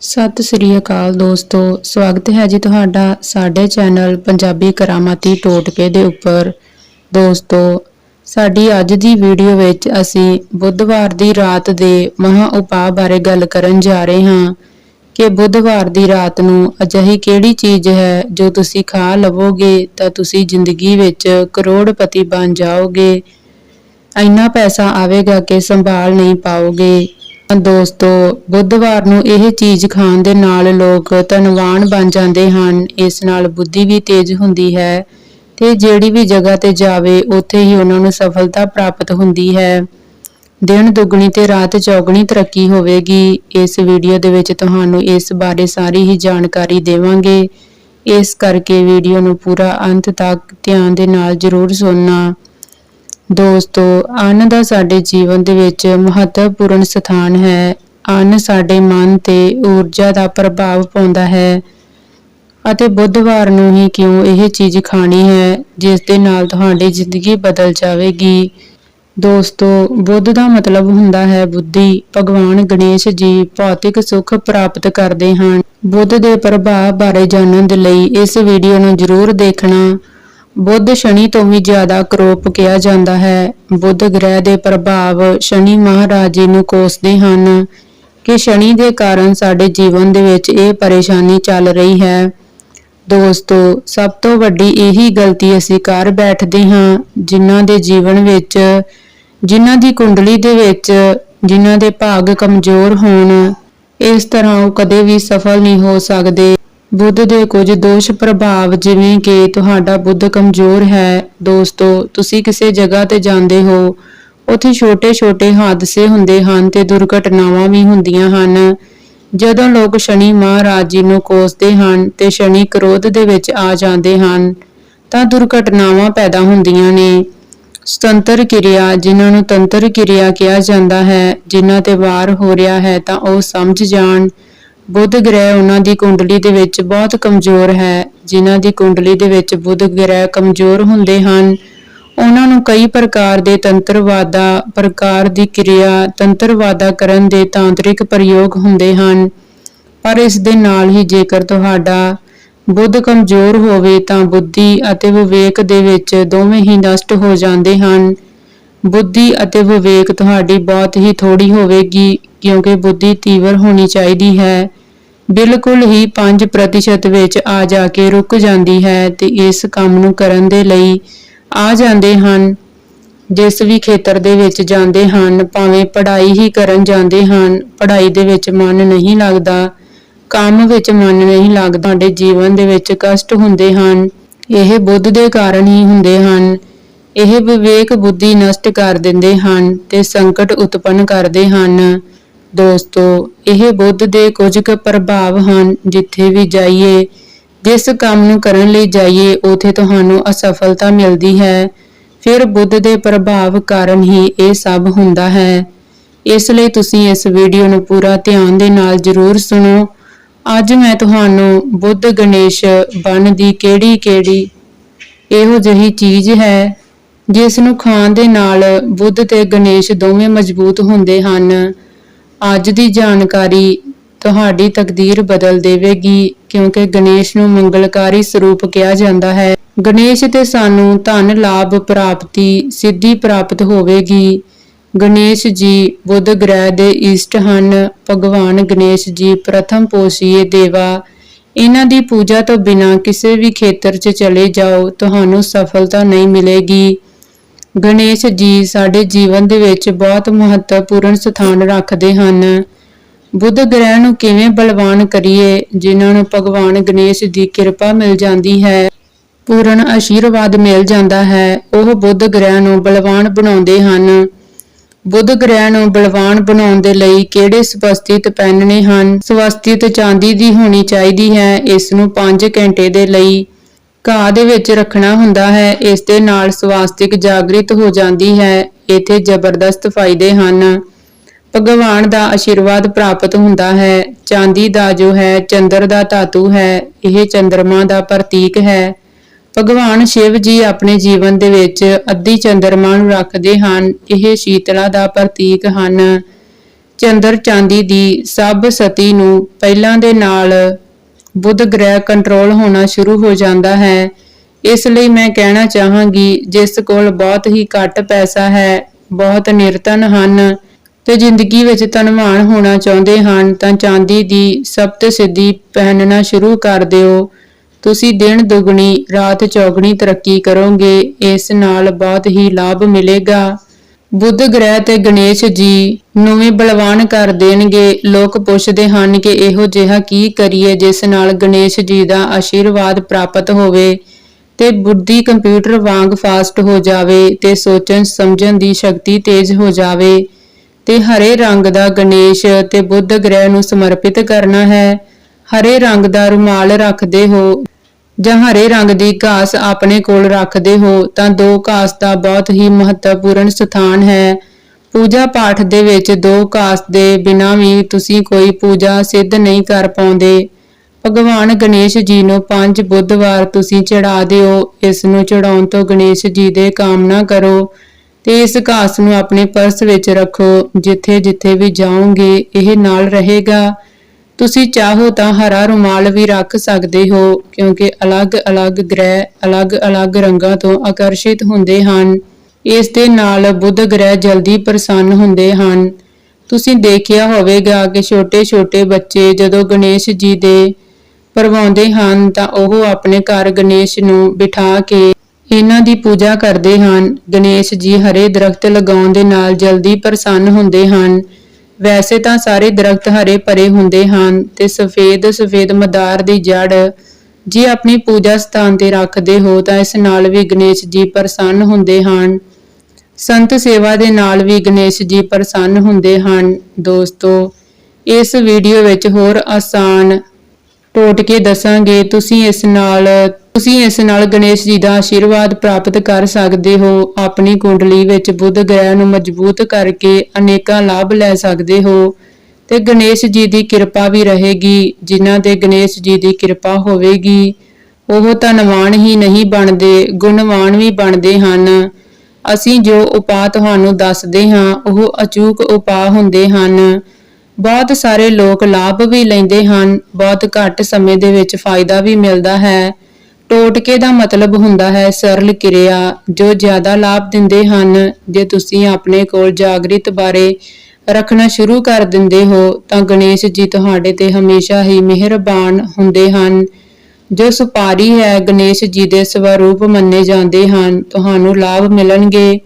ਸਤਿ ਸ੍ਰੀ ਅਕਾਲ ਦੋਸਤੋ, ਸਵਾਗਤ ਹੈ ਜੀ ਤੁਹਾਡਾ ਸਾਡੇ ਚੈਨਲ ਪੰਜਾਬੀ ਕਰਾਮਾਤੀ ਟੋਟਕੇ ਦੇ ਉੱਪਰ। ਦੋਸਤੋ, ਸਾਡੀ ਅੱਜ ਦੀ ਵੀਡੀਓ ਵਿੱਚ ਅਸੀਂ ਬੁੱਧਵਾਰ ਦੀ ਰਾਤ ਦੇ ਮਹਾ ਉਪਾਅ ਬਾਰੇ ਗੱਲ ਕਰਨ ਜਾ ਰਹੇ ਹਾਂ ਕਿ ਬੁੱਧਵਾਰ ਦੀ ਰਾਤ ਨੂੰ ਅਜਿਹੀ ਕਿਹੜੀ ਚੀਜ਼ ਹੈ ਜੋ ਤੁਸੀਂ ਖਾ ਲਵੋਗੇ ਤਾਂ ਤੁਸੀਂ ਜ਼ਿੰਦਗੀ ਵਿੱਚ ਕਰੋੜਪਤੀ ਬਣ ਜਾਓਗੇ। ਇੰਨਾ ਪੈਸਾ ਆਵੇਗਾ ਕਿ ਸੰਭਾਲ ਨਹੀਂ ਪਾਓਗੇ। ਦੋਸਤੋ, ਬੁੱਧਵਾਰ ਨੂੰ ਇਹ ਚੀਜ਼ ਖਾਣ ਦੇ ਨਾਲ ਲੋਕ ਧਨਵਾਨ ਬਣ ਜਾਂਦੇ ਹਨ। ਇਸ ਨਾਲ ਬੁੱਧੀ ਵੀ ਤੇਜ਼ ਹੁੰਦੀ ਹੈ ਤੇ ਜਿਹੜੀ ਵੀ ਜਗ੍ਹਾ ਤੇ ਜਾਵੇ, ਉੱਥੇ ਹੀ ਉਹਨਾਂ ਨੂੰ ਸਫਲਤਾ ਪ੍ਰਾਪਤ ਹੁੰਦੀ ਹੈ। ਦਿਨ ਦੁੱਗਣੀ ਤੇ ਰਾਤ ਚੌਗਣੀ ਤਰੱਕੀ ਹੋਵੇਗੀ। ਇਸ ਵੀਡੀਓ ਦੇ ਵਿੱਚ ਤੁਹਾਨੂੰ ਇਸ ਬਾਰੇ ਸਾਰੀ ਹੀ ਜਾਣਕਾਰੀ ਦੇਵਾਂਗੇ। ਇਸ ਕਰਕੇ ਵੀਡੀਓ ਨੂੰ ਪੂਰਾ ਅੰਤ ਤੱਕ ਧਿਆਨ ਦੇ ਨਾਲ ਜ਼ਰੂਰ ਸੁਣਨਾ। ਦੋਸਤੋ, ਅੰਨ ਦਾ ਸਾਡੇ ਜੀਵਨ ਦੇ ਵਿੱਚ ਮਹੱਤਵਪੂਰਨ ਸਥਾਨ ਹੈ। ਅੰਨ ਸਾਡੇ ਮਨ ਤੇ ਊਰਜਾ ਦਾ ਪ੍ਰਭਾਵ ਪਾਉਂਦਾ ਹੈ ਅਤੇ ਬੁੱਧਵਾਰ ਨੂੰ ਹੀ ਕਿਉਂ ਇਹ ਚੀਜ਼ ਖਾਣੀ ਹੈ, ਜਿਸ ਦੇ ਨਾਲ ਤੁਹਾਡੀ ਜ਼ਿੰਦਗੀ ਬਦਲ ਜਾਵੇਗੀ। ਦੋਸਤੋ, ਬੁੱਧ ਦਾ ਮਤਲਬ ਹੁੰਦਾ ਹੈ ਬੁੱਧੀ। ਭਗਵਾਨ ਗਣੇਸ਼ ਜੀ ਭੌਤਿਕ ਸੁੱਖ ਪ੍ਰਾਪਤ ਕਰਦੇ ਹਨ। ਬੁੱਧ ਦੇ ਪ੍ਰਭਾਵ ਬਾਰੇ ਜਾਣਨ ਦੇ ਲਈ ਇਸ ਵੀਡੀਓ ਨੂੰ ਜ਼ਰੂਰ ਦੇਖਣਾ। ਬੁੱਧ ਸ਼ਨੀ ਤੋਂ ਵੀ ਜ਼ਿਆਦਾ ਕਰੋਪ ਕਿਹਾ ਜਾਂਦਾ ਹੈ। ਬੁੱਧ ਗ੍ਰਹਿ ਦੇ ਪ੍ਰਭਾਵ ਸ਼ਨੀ ਮਹਾਰਾਜ ਜੀ ਨੂੰ ਕੋਸਦੇ ਹਨ ਕਿ ਸ਼ਨੀ ਦੇ ਕਾਰਨ ਸਾਡੇ ਜੀਵਨ ਦੇ ਵਿੱਚ ਇਹ ਪਰੇਸ਼ਾਨੀ ਚੱਲ ਰਹੀ ਹੈ। ਦੋਸਤੋ, ਸਭ ਤੋਂ ਵੱਡੀ ਇਹੀ ਗਲਤੀ ਅਸੀਂ ਕਰ ਬੈਠਦੇ ਹਾਂ, ਜਿਨ੍ਹਾਂ ਦੇ ਜੀਵਨ ਵਿੱਚ, ਜਿਨ੍ਹਾਂ ਦੀ ਕੁੰਡਲੀ ਦੇ ਵਿੱਚ, ਜਿਨ੍ਹਾਂ ਦੇ ਭਾਗ ਕਮਜ਼ੋਰ ਹੋਣ। ਇਸ ਤਰ੍ਹਾਂ ਉਹ ਕਦੇ ਵੀ ਸਫਲ ਨਹੀਂ ਹੋ ਸਕਦੇ। ਬੁੱਧ ਦੇ ਕੁਝ ਦੋਸ਼ ਪ੍ਰਭਾਵ ਜਿਵੇਂ ਕਿ ਤੁਹਾਡਾ ਬੁੱਧ ਕਮਜ਼ੋਰ ਹੈ, ਦੋਸਤੋ, ਤੁਸੀਂ ਕਿਸੇ ਜਗ੍ਹਾ ਤੇ ਜਾਂਦੇ ਹੋ, ਉੱਥੇ ਛੋਟੇ-ਛੋਟੇ ਹਾਦਸੇ ਹੁੰਦੇ ਹਨ ਤੇ ਦੁਰਘਟਨਾਵਾਂ ਵੀ ਹੁੰਦੀਆਂ ਹਨ। ਜਦੋਂ ਲੋਕ ਸ਼ਨੀ ਮਹਾਰਾਜ ਜੀ ਨੂੰ ਕੋਸਦੇ ਹਨ ਤੇ ਸ਼ਨੀ ਕ੍ਰੋਧ ਦੇ ਵਿੱਚ ਆ ਜਾਂਦੇ ਹਨ, ਤਾਂ ਦੁਰਘਟਨਾਵਾਂ ਪੈਦਾ ਹੁੰਦੀਆਂ ਨੇ। ਸੁਤੰਤਰ ਕਿਰਿਆ, ਜਿਨ੍ਹਾਂ ਨੂੰ ਤੰਤਰ ਕਿਰਿਆ ਕਿਹਾ ਜਾਂਦਾ ਹੈ, ਜਿਨ੍ਹਾਂ ਤੇ ਵਾਰ ਹੋ ਰਿਹਾ ਹੈ, ਤਾਂ ਉਹ ਸਮਝ ਜਾਣ। ਬੁੱਧ ਗ੍ਰਹਿ ਉਹਨਾਂ ਦੀ ਕੁੰਡਲੀ ਦੇ ਵਿੱਚ ਬਹੁਤ ਕਮਜ਼ੋਰ ਹੈ, ਜਿਨ੍ਹਾਂ ਦੀ ਕੁੰਡਲੀ ਦੇ ਵਿੱਚ ਬੁੱਧ ਗ੍ਰਹਿ ਕਮਜ਼ੋਰ ਹੁੰਦੇ ਹਨ। ਉਹਨਾਂ ਨੂੰ ਕਈ ਪ੍ਰਕਾਰ ਦੇ ਤੰਤਰਵਾਦਾ, ਪ੍ਰਕਾਰ ਦੀ ਕਿਰਿਆ, ਤੰਤਰਵਾਦਾ ਕਰਨ ਦੇ ਤਾਂਤਰਿਕ ਪ੍ਰਯੋਗ ਹੁੰਦੇ ਹਨ। ਪਰ ਇਸ ਦੇ ਨਾਲ ਹੀ ਜੇਕਰ ਤੁਹਾਡਾ ਬੁੱਧ ਕਮਜ਼ੋਰ ਹੋਵੇ ਤਾਂ ਬੁੱਧੀ ਅਤੇ ਵਿਵੇਕ ਦੇ ਵਿੱਚ ਦੋਵੇਂ ਹੀ ਨਸ਼ਟ ਹੋ ਜਾਂਦੇ ਹਨ। ਬੁੱਧੀ ਅਤੇ ਵਿਵੇਕ ਤੁਹਾਡੀ ਬਹੁਤ ਹੀ ਥੋੜੀ ਹੋਵੇਗੀ, ਕਿਉਂਕਿ ਬੁੱਧੀ ਤੀਵਰ ਹੋਣੀ ਚਾਹੀਦੀ ਹੈ। ਬਿਲਕੁਲ ਹੀ 5% ਵਿੱਚ ਆ ਜਾ ਕੇ ਰੁਕ ਜਾਂਦੀ ਹੈ ਤੇ ਇਸ ਕੰਮ ਨੂੰ ਕਰਨ ਦੇ ਲਈ ਆ ਜਾਂਦੇ ਹਨ। ਜਿਸ ਵੀ ਖੇਤਰ ਦੇ ਵਿੱਚ ਜਾਂਦੇ ਹਨ, ਭਾਵੇਂ ਪੜ੍ਹਾਈ ਹੀ ਕਰਨ ਜਾਂਦੇ ਹਨ, ਪੜ੍ਹਾਈ ਦੇ ਵਿੱਚ ਮਨ ਨਹੀਂ ਲੱਗਦਾ, ਕੰਮ ਵਿੱਚ ਮਨ ਨਹੀਂ ਲੱਗਦਾ, ਤੁਹਾਡੇ ਜੀਵਨ ਦੇ ਵਿੱਚ ਕਸ਼ਟ ਹੁੰਦੇ ਹਨ, ਇਹ ਬੁੱਧ ਦੇ ਕਾਰਨ ਹੀ ਹੁੰਦੇ ਹਨ। ਇਹ ਵਿਵੇਕ ਬੁੱਧੀ ਨਸ਼ਟ ਕਰ ਦਿੰਦੇ ਹਨ ਤੇ ਸੰਕਟ ਉਤਪੰਨ ਕਰਦੇ ਹਨ। ਦੋਸਤੋ, ਇਹ ਬੁੱਧ ਦੇ ਕੁਝ ਕੁ ਪ੍ਰਭਾਵ ਹਨ ਜਿੱਥੇ ਵੀ ਜਾਈਏ, ਜਿਸ ਕੰਮ ਨੂੰ ਕਰਨ ਲਈ ਜਾਈਏ, ਉਥੇ ਤੁਹਾਨੂੰ ਅਸਫਲਤਾ ਮਿਲਦੀ ਹੈ। ਫਿਰ ਬੁੱਧ ਦੇ ਪ੍ਰਭਾਵ ਕਾਰਨ ਹੀ ਇਹ ਸਭ ਹੁੰਦਾ ਹੈ। ਇਸ ਲਈ ਤੁਸੀਂ ਇਸ ਵੀਡੀਓ ਨੂੰ ਪੂਰਾ ਧਿਆਨ ਦੇ ਨਾਲ ਜ਼ਰੂਰ ਸੁਣੋ। ਅੱਜ ਮੈਂ ਤੁਹਾਨੂੰ ਬੁੱਧ ਗਣੇਸ਼ ਬਣ ਦੀ ਕਿਹੜੀ-ਕਿਹੜੀ ਇਹੋ ਜਿਹੀ ਚੀਜ਼ ਹੈ, ਜਿਸ ਨੂੰ ਖਾਣ ਦੇ ਨਾਲ ਬੁੱਧ ਤੇ ਗਣੇਸ਼ ਦੋਵੇਂ ਮਜ਼ਬੂਤ ਹੁੰਦੇ ਹਨ। ਅੱਜ ਦੀ ਜਾਣਕਾਰੀ ਤੁਹਾਡੀ ਤਕਦੀਰ ਬਦਲ ਦੇਵੇਗੀ, ਕਿਉਂਕਿ ਗਣੇਸ਼ ਨੂੰ ਮੰਗਲਕਾਰੀ ਸਰੂਪ ਕਿਹਾ ਜਾਂਦਾ ਹੈ। ਗਣੇਸ਼ ਤੇ ਸਾਨੂੰ ਧਨ ਲਾਭ ਪ੍ਰਾਪਤੀ ਸਿੱਧੀ ਪ੍ਰਾਪਤ ਹੋਵੇਗੀ। ਗਣੇਸ਼ ਜੀ ਬੁੱਧ ਗ੍ਰਹਿ ਦੇ ਇਸ਼ਟ ਹਨ। ਭਗਵਾਨ ਗਣੇਸ਼ ਜੀ ਪ੍ਰਥਮ ਪੋਸ਼ੀਏ ਦੇਵਾ। ਇਹਨਾਂ ਦੀ ਪੂਜਾ ਤੋਂ ਬਿਨਾ ਕਿਸੇ ਵੀ ਖੇਤਰ 'ਚ ਚਲੇ ਜਾਓ, ਤੁਹਾਨੂੰ ਸਫਲਤਾ ਨਹੀਂ ਮਿਲੇਗੀ। ਗਣੇਸ਼ ਜੀ ਸਾਡੇ ਜੀਵਨ ਦੇ ਵਿੱਚ ਬਹੁਤ ਮਹੱਤਵਪੂਰਨ ਸਥਾਨ ਰੱਖਦੇ ਹਨ। ਬੁੱਧ ਗ੍ਰਹਿ ਨੂੰ ਕਿਵੇਂ ਬਲਵਾਨ ਕਰੀਏ, ਜਿਨ੍ਹਾਂ ਨੂੰ ਭਗਵਾਨ ਗਣੇਸ਼ ਦੀ ਕਿਰਪਾ ਮਿਲ ਜਾਂਦੀ ਹੈ, ਪੂਰਨ ਆਸ਼ੀਰਵਾਦ ਮਿਲ ਜਾਂਦਾ ਹੈ, ਉਹ ਬੁੱਧ ਗ੍ਰਹਿ ਨੂੰ ਬਲਵਾਨ ਬਣਾਉਂਦੇ ਹਨ। ਬੁੱਧ ਗ੍ਰਹਿ ਨੂੰ ਬਲਵਾਨ ਬਣਾਉਣ ਦੇ ਲਈ ਕਿਹੜੇ ਸਵਸਤਿਤ ਪਹਿਨਣੇ ਹਨ? ਸਵਸਤਿਤ ਚਾਂਦੀ ਦੀ ਹੋਣੀ ਚਾਹੀਦੀ ਹੈ, ਇਸ ਨੂੰ 5 ਘੰਟੇ ਦੇ ਲਈ। ਘਾਹ ਦੇ ਵਿੱਚ ਰੱਖਣਾ ਹੁੰਦਾ ਹੈ, ਇਸ ਦੇ ਨਾਲ ਸਵਾਸਤਿਕ ਜਾਗਰਿਤ ਹੋ ਜਾਂਦੀ ਹੈ, ਇਥੇ ਜ਼ਬਰਦਸਤ ਫਾਇਦੇ ਹਨ। ਭਗਵਾਨ ਦਾ ਆਸ਼ੀਰਵਾਦ ਪ੍ਰਾਪਤ ਹੁੰਦਾ ਹੈ, ਚਾਂਦੀ ਦਾ ਜੋ ਹੈ, ਚੰਦਰ ਦਾ ਧਾਤੂ ਹੈ, ਇਹ ਚੰਦਰਮਾ ਦਾ ਪ੍ਰਤੀਕ ਹੈ। ਭਗਵਾਨ ਸ਼ਿਵ ਜੀ ਆਪਣੇ ਜੀਵਨ ਦੇ ਵਿੱਚ ਅੱਧੀ ਚੰਦਰਮਾ ਨੂੰ ਰੱਖਦੇ ਹਨ, ਇਹ ਸ਼ੀਤਲਾ ਦਾ ਪ੍ਰਤੀਕ ਹਨ। ਚੰਦਰ ਚਾਂਦੀ ਦੀ ਸਭ ਸਤੀ ਨੂੰ ਪਹਿਲਾਂ ਦੇ ਨਾਲ ਬੁੱਧ ਗ੍ਰਹਿ ਕੰਟਰੋਲ ਹੋਣਾ ਸ਼ੁਰੂ ਹੋ ਜਾਂਦਾ ਹੈ। ਇਸ ਲਈ ਮੈਂ ਕਹਿਣਾ ਚਾਹਾਂਗੀ, ਜਿਸ ਕੋਲ ਬਹੁਤ ਹੀ ਘੱਟ ਪੈਸਾ ਹੈ, ਬਹੁਤ ਨਿਰਤਨ ਹਨ ਤੇ ਜ਼ਿੰਦਗੀ ਵਿੱਚ ਧਨਵਾਨ ਹੋਣਾ ਚਾਹੁੰਦੇ ਹਨ, ਤਾਂ ਚਾਂਦੀ ਦੀ ਸਪਤ ਸਿੱਧੀ ਪਹਿਨਣਾ ਸ਼ੁਰੂ ਕਰ ਦਿਓ। ਤੁਸੀਂ ਦਿਨ ਦੁਗਣੀ, ਰਾਤ ਚੌਗਣੀ ਤਰੱਕੀ ਕਰੋਗੇ, ਇਸ ਨਾਲ ਬਹੁਤ ਹੀ ਲਾਭ ਮਿਲੇਗਾ। ਬੁੱਧ ਗ੍ਰਹਿ ਤੇ ਗਣੇਸ਼ ਜੀ ਨੂੰ ਬਲਵਾਨ ਕਰ ਦੇਣਗੇ। ਲੋਕ ਪੁੱਛਦੇ ਹਨ ਕਿ ਇਹੋ ਜਿਹਾ ਕੀ ਕਰੀਏ ਜਿਸ ਨਾਲ ਗਣੇਸ਼ ਜੀ ਦਾ ਆਸ਼ੀਰਵਾਦ ਪ੍ਰਾਪਤ ਹੋਵੇ ਤੇ ਬੁੱਧੀ ਕੰਪਿਊਟਰ ਵਾਂਗ ਫਾਸਟ ਹੋ ਜਾਵੇ ਤੇ ਸੋਚਣ ਸਮਝਣ ਦੀ ਸ਼ਕਤੀ ਤੇਜ਼ ਹੋ ਜਾਵੇ ਤੇ ਹਰੇ ਰੰਗ ਦਾ ਗਣੇਸ਼ ਤੇ ਬੁੱਧ ਗ੍ਰਹਿ ਨੂੰ ਸਮਰਪਿਤ ਕਰਨਾ ਹੈ। ਹਰੇ ਰੰਗ ਦਾ ਰੁਮਾਲ ਰੱਖਦੇ ਹੋ। ਜਾਂ ਹਰੇ ਰੰਗ ਦੀ ਘਾਸ ਆਪਣੇ ਕੋਲ ਰੱਖਦੇ ਹੋ, ਤਾਂ ਦੋ ਘਾਸ ਦਾ ਬਹੁਤ ਹੀ ਮਹੱਤਵਪੂਰਨ ਸਥਾਨ ਹੈ। ਪੂਜਾ ਪਾਠ ਦੇ ਵਿੱਚ ਦੋ ਘਾਸ ਦੇ ਬਿਨਾਂ ਵੀ ਤੁਸੀਂ ਕੋਈ ਪੂਜਾ ਸਿੱਧ ਨਹੀਂ ਕਰ ਪਾਉਂਦੇ। ਭਗਵਾਨ ਗਣੇਸ਼ ਜੀ ਨੂੰ ਪੰਜ ਬੁੱਧਵਾਰ ਤੁਸੀਂ ਚੜਾ ਦਿਓ। ਇਸ ਨੂੰ ਚੜਾਉਣ ਤੋਂ ਗਣੇਸ਼ ਜੀ ਦੇ ਕਾਮਨਾ ਕਰੋ ਤੇ ਇਸ ਘਾਸ ਨੂੰ ਆਪਣੇ ਪਰਸ ਵਿੱਚ ਰੱਖੋ। ਜਿੱਥੇ ਜਿੱਥੇ ਵੀ ਜਾਓਗੇ, ਇਹ ਨਾਲ ਰਹੇਗਾ। ਤੁਸੀਂ ਚਾਹੋ ਤਾਂ ਹਰਾ ਰੁਮਾਲ ਵੀ ਰੱਖ ਸਕਦੇ ਹੋ, ਕਿਉਂਕਿ ਅਲੱਗ-ਅਲੱਗ ਗ੍ਰਹਿ ਅਲੱਗ-ਅਲੱਗ ਰੰਗਾਂ ਤੋਂ ਆਕਰਸ਼ਿਤ ਹੁੰਦੇ ਹਨ। ਇਸ ਦੇ ਨਾਲ ਬੁੱਧ ਗ੍ਰਹਿ ਜਲਦੀ ਪ੍ਰਸੰਨ ਹੁੰਦੇ ਹਨ। ਤੁਸੀਂ ਦੇਖਿਆ ਹੋਵੇਗਾ ਕਿ ਛੋਟੇ-ਛੋਟੇ ਬੱਚੇ ਜਦੋਂ ਗਣੇਸ਼ ਜੀ ਦੇ ਪਰਵਾਉਂਦੇ ਹਨ, ਤਾਂ ਉਹ ਆਪਣੇ ਘਰ ਗਣੇਸ਼ ਨੂੰ ਬਿਠਾ ਕੇ ਇਹਨਾਂ ਦੀ ਪੂਜਾ ਕਰਦੇ ਹਨ। ਗਣੇਸ਼ ਜੀ ਹਰੇ ਦਰਖਤ ਲਗਾਉਣ ਦੇ ਨਾਲ ਜਲਦੀ ਪ੍ਰਸੰਨ ਹੁੰਦੇ ਹਨ। ਵੈਸੇ ਤਾਂ ਸਾਰੇ ਦਰਖਤ ਹਰੇ ਭਰੇ ਹੁੰਦੇ ਹਨ ਤੇ ਸਫੇਦ ਸਫੇਦ ਮਦਾਰ ਦੀ ਜੜ ਜੇ ਆਪਣੀ ਪੂਜਾ ਸਥਾਨ ਤੇ ਰੱਖਦੇ ਹੋ ਤਾਂ ਇਸ ਨਾਲ ਵੀ ਗਣੇਸ਼ ਜੀ ਪ੍ਰਸੰਨ ਹੁੰਦੇ ਹਨ। ਸੰਤ ਸੇਵਾ ਦੇ ਨਾਲ ਵੀ ਗਣੇਸ਼ ਜੀ ਪ੍ਰਸੰਨ ਹੁੰਦੇ ਹਨ। ਦੋਸਤੋ, ਇਸ ਵੀਡੀਓ ਵਿੱਚ ਹੋਰ ਆਸਾਨ ਟੋਟ ਕੇ ਦੱਸਾਂਗੇ, ਤੁਸੀਂ ਇਸ ਨਾਲ, ਤੁਸੀਂ ਇਸ ਨਾਲ ਗਣੇਸ਼ ਜੀ ਦਾ ਆਸ਼ੀਰਵਾਦ ਪ੍ਰਾਪਤ ਕਰ ਸਕਦੇ ਹੋ, ਆਪਣੀ ਕੁੰਡਲੀ ਵਿੱਚ ਬੁੱਧ ਗ੍ਰਹਿ ਨੂੰ ਮਜ਼ਬੂਤ ਕਰਕੇ ਅਨੇਕਾਂ ਲਾਭ ਲੈ ਸਕਦੇ ਹੋ। ਤੇ ਗਣੇਸ਼ ਜੀ ਦੀ ਕਿਰਪਾ ਵੀ ਰਹੇਗੀ, ਜਿਨ੍ਹਾਂ ਦੇ ਗਣੇਸ਼ ਜੀ ਦੀ ਕਿਰਪਾ ਹੋਵੇਗੀ। ਉਹ ਧਨਵਾਨ ਹੀ ਨਹੀਂ ਬਣਦੇ, ਗੁਣਵਾਨ ਵੀ ਬਣਦੇ ਹਨ। ਅਸੀਂ ਜੋ ਉਪਾਅ ਤੁਹਾਨੂੰ ਦੱਸਦੇ ਹਾਂ, ਉਹ ਅਚੂਕ ਉਪਾਅ ਹੁੰਦੇ ਹਨ। ਬਹੁਤ ਸਾਰੇ ਲੋਕ ਲਾਭ ਵੀ ਲੈਂਦੇ ਹਨ, ਬਹੁਤ ਘੱਟ ਸਮੇਂ ਦੇ ਵਿੱਚ ਫਾਇਦਾ ਵੀ ਮਿਲਦਾ ਹੈ। ਟੋਟਕੇ ਦਾ ਮਤਲਬ ਹੁੰਦਾ ਹੈ ਸਰਲ ਕਿਰਿਆ, ਜੋ ਜ਼ਿਆਦਾ ਲਾਭ ਦਿੰਦੇ ਹਨ। ਜੇ ਤੁਸੀਂ ਆਪਣੇ ਕੋਲ ਜਾਗਰਿਤ ਬਾਰੇ ਰੱਖਣਾ ਸ਼ੁਰੂ ਕਰ ਦਿੰਦੇ ਹੋ, ਤਾਂ ਗਣੇਸ਼ ਜੀ ਤੁਹਾਡੇ ਤੇ ਹਮੇਸ਼ਾ ਹੀ ਮਿਹਰਬਾਨ ਹੁੰਦੇ ਹਨ। ਜੋ ਸੁਪਾਰੀ ਹੈ, ਗਣੇਸ਼ ਜੀ ਦੇ ਸਵਰੂਪ ਮੰਨੇ ਜਾਂਦੇ ਹਨ। ਤੁਹਾਨੂੰ ਲਾਭ ਮਿਲਣਗੇ।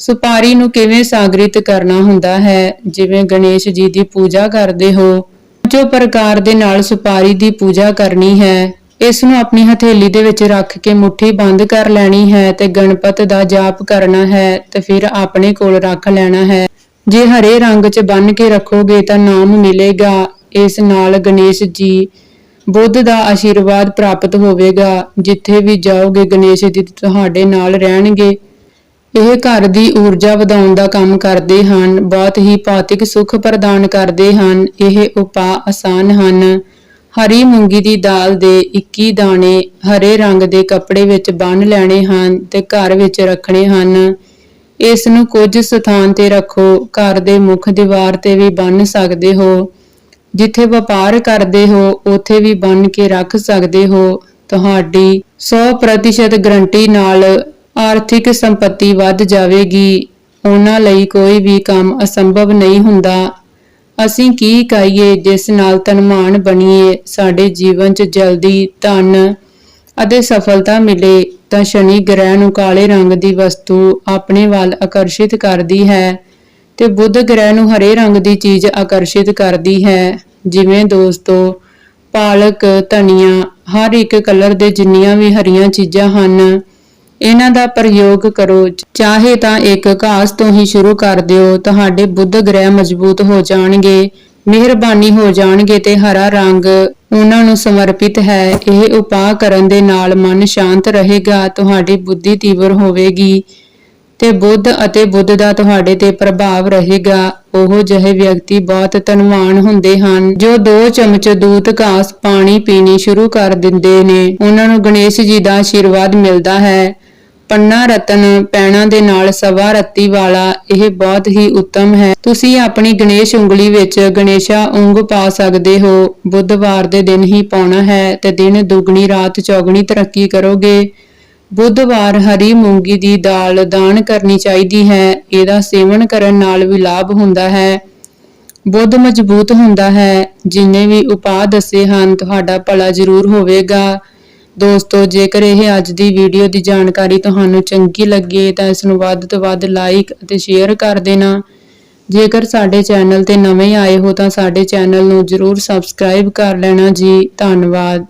ਸੁਪਾਰੀ ਨੂੰ ਕਿਵੇਂ ਸਾਗਰਿਤ ਕਰਨਾ ਹੁੰਦਾ ਹੈ? ਜਿਵੇਂ ਗਣੇਸ਼ ਜੀ ਦੀ ਪੂਜਾ ਕਰਦੇ ਹੋ, ਜੋ ਪ੍ਰਕਾਰ ਦੇ ਨਾਲ ਸੁਪਾਰੀ ਦੀ ਪੂਜਾ ਕਰਨੀ ਹੈ, ਇਸ ਨੂੰ ਆਪਣੀ ਹਥੇਲੀ ਦੇ ਵਿੱਚ ਰੱਖ ਕੇ ਮੁਠੀ ਬੰਦ ਕਰ ਲੈਣੀ ਹੈ ਤੇ ਗਣਪਤ ਦਾ ਜਾਪ ਕਰਨਾ ਹੈ ਤੇ ਫਿਰ ਆਪਣੇ ਕੋਲ ਰੱਖ ਲੈਣਾ ਹੈ। ਜੇ ਹਰੇ ਰੰਗ 'ਚ ਬੰਨ ਕੇ ਰੱਖੋਗੇ ਤਾਂ ਨਾਮ ਮਿਲੇਗਾ। ਇਸ ਨਾਲ ਗਣੇਸ਼ ਜੀ ਬੁੱਧ ਦਾ ਆਸ਼ੀਰਵਾਦ ਪ੍ਰਾਪਤ ਹੋਵੇਗਾ। ਜਿੱਥੇ ਵੀ ਜਾਓਗੇ, ਗਣੇਸ਼ ਜੀ ਤੁਹਾਡੇ ਨਾਲ ਰਹਿਣਗੇ। ਇਹ ਘਰ ਦੀ ਊਰਜਾ ਵਧਾਉਣ ਦਾ ਕੰਮ ਕਰਦੇ ਹਨ, ਬਹੁਤ ਹੀ ਭੌਤਿਕ ਸੁੱਖ ਪ੍ਰਦਾਨ ਕਰਦੇ ਹਨ, ਇਹ ਉਪਾਅ ਆਸਾਨ ਹਨ। ਹਰੀ ਮੂੰਗੀ ਦੀ ਦਾਲ ਦੇ 21 ਦਾਣੇ ਹਰੇ ਰੰਗ ਦੇ ਕੱਪੜੇ ਵਿੱਚ ਬੰਨ ਲੈਣੇ ਹਨ ਤੇ ਘਰ ਵਿੱਚ ਰੱਖਣੇ ਹਨ। ਇਸ ਨੂੰ ਕੁਝ ਸਥਾਨ ਤੇ ਰੱਖੋ, ਘਰ ਦੇ ਮੁੱਖ ਦੀਵਾਰ ਤੇ ਵੀ ਬੰਨ ਸਕਦੇ ਹੋ। ਜਿੱਥੇ ਵਪਾਰ ਕਰਦੇ ਹੋ, ਉੱਥੇ ਵੀ ਬੰਨ ਕੇ ਰੱਖ ਸਕਦੇ ਹੋ। ਤੁਹਾਡੀ 100% ਗਰੰਟੀ ਨਾਲ ਆਰਥਿਕ ਸੰਪਤੀ ਵੱਧ ਜਾਵੇਗੀ, ਉਹਨਾਂ ਲਈ ਕੋਈ ਵੀ ਕੰਮ ਅਸੰਭਵ ਨਹੀਂ ਹੁੰਦਾ। ਅਸੀਂ ਕੀ ਕਹੀਏ ਜਿਸ ਨਾਲ ਧਨਮਾਨ ਬਣੀਏ, ਸਾਡੇ ਜੀਵਨ 'ਚ ਜਲਦੀ ਧਨ ਅਤੇ ਸਫਲਤਾ ਮਿਲੇ, ਤਾਂ ਸ਼ਨੀ ਗ੍ਰਹਿ ਨੂੰ ਕਾਲੇ ਰੰਗ ਦੀ ਵਸਤੂ ਆਪਣੇ ਵੱਲ ਆਕਰਸ਼ਿਤ ਕਰਦੀ ਹੈ ਤੇ ਬੁੱਧ ਗ੍ਰਹਿ ਨੂੰ ਹਰੇ ਰੰਗ ਦੀ ਚੀਜ਼ ਆਕਰਸ਼ਿਤ ਕਰਦੀ ਹੈ। ਜਿਵੇਂ ਦੋਸਤੋ, ਪਾਲਕ, ਧਨੀਆ, ਹਰ ਇੱਕ ਕਲਰ ਦੇ ਜਿੰਨੀਆਂ ਵੀ ਹਰੀਆਂ ਚੀਜ਼ਾਂ ਹਨ ਇਹਨਾਂ ਦਾ ਪ੍ਰਯੋਗ ਕਰੋ। ਚਾਹੇ ਤਾਂ ਇੱਕ ਘਾਸ ਤੋਂ ਹੀ ਸ਼ੁਰੂ ਕਰ ਦਿਓ, ਤੁਹਾਡੇ ਬੁੱਧ ਗ੍ਰਹਿ ਮਜ਼ਬੂਤ ਹੋ ਜਾਣਗੇ, ਮਿਹਰਬਾਨੀ ਹੋ ਜਾਣਗੇ ਤੇ ਹਰਾ ਰੰਗ ਉਹਨਾਂ ਨੂੰ ਸਮਰਪਿਤ ਹੈ। ਇਹ ਉਪਾਅ ਕਰਨ ਦੇ ਨਾਲ ਮਨ ਸ਼ਾਂਤ ਰਹੇਗਾ, ਤੁਹਾਡੀ ਬੁੱਧੀ ਤੀਵਰ ਹੋਵੇਗੀ ਤੇ ਬੁੱਧ ਅਤੇ ਬੁੱਧ ਦਾ ਤੁਹਾਡੇ ਤੇ ਪ੍ਰਭਾਵ ਰਹੇਗਾ। ਉਹ ਜਿਹੇ ਵਿਅਕਤੀ ਬਹੁਤ ਧਨਵਾਨ ਹੁੰਦੇ ਹਨ, ਜੋ ਦੋ ਚਮਚ ਦੂਤ ਘਾਸ ਪਾਣੀ ਪੀਣੀ ਸ਼ੁਰੂ ਕਰ ਦਿੰਦੇ ਨੇ। ਉਹਨਾਂ ਨੂੰ ਗਣੇਸ਼ ਜੀ ਦਾ ਆਸ਼ੀਰਵਾਦ ਮਿਲਦਾ ਹੈ। ਪੰਨਾ ਰਤਨ ਪੈਣਾ ਦੇ ਨਾਲ ਸਵਾ ਰੱਤੀ ਵਾਲਾ ਇਹ ਬਹੁਤ ਹੀ ਉੱਤਮ ਹੈ। ਤੁਸੀਂ ਆਪਣੀ ਗਣੇਸ਼ ਉਂਗਲੀ ਵਿੱਚ ਗਣੇਸ਼ਾ ਉਂਗ ਪਾ ਸਕਦੇ ਹੋ। ਬੁੱਧਵਾਰ ਦੇ ਦਿਨ ਹੀ ਪਾਉਣਾ ਹੈ ਤੇ ਦਿਨ ਦੁਗਣੀ, ਰਾਤ ਚੌਗਣੀ ਤਰੱਕੀ ਕਰੋਗੇ। ਬੁੱਧਵਾਰ ਹਰੀ ਮੂੰਗੀ ਦੀ ਦਾਲ ਦਾਨ ਕਰਨੀ ਚਾਹੀਦੀ ਹੈ। ਇਹਦਾ ਸੇਵਨ ਕਰਨ ਨਾਲ ਵੀ ਲਾਭ ਹੁੰਦਾ ਹੈ। ਬੁੱਧ ਮਜ਼ਬੂਤ ਹੁੰਦਾ ਹੈ। ਜਿੰਨੇ ਵੀ ਉਪਾਅ ਦੱਸੇ ਹਨ, ਤੁਹਾਡਾ ਭਲਾ ਜ਼ਰੂਰ ਹੋਵੇਗਾ। ਦੋਸਤੋ, ਜੇਕਰ ਇਹ ਅੱਜ ਦੀ ਵੀਡੀਓ ਦੀ ਜਾਣਕਾਰੀ ਤੁਹਾਨੂੰ ਚੰਗੀ ਲੱਗੇ, ਤਾਂ ਇਸ ਨੂੰ ਵੱਧ ਤੋਂ ਵੱਧ ਲਾਈਕ ਅਤੇ ਸ਼ੇਅਰ ਕਰ ਦੇਣਾ। ਜੇਕਰ ਸਾਡੇ ਚੈਨਲ ਤੇ ਨਵੇਂ ਆਏ ਹੋ, ਤਾਂ ਸਾਡੇ ਚੈਨਲ ਨੂੰ ਜ਼ਰੂਰ ਸਬਸਕ੍ਰਾਈਬ ਕਰ ਲੈਣਾ ਜੀ। ਧੰਨਵਾਦ।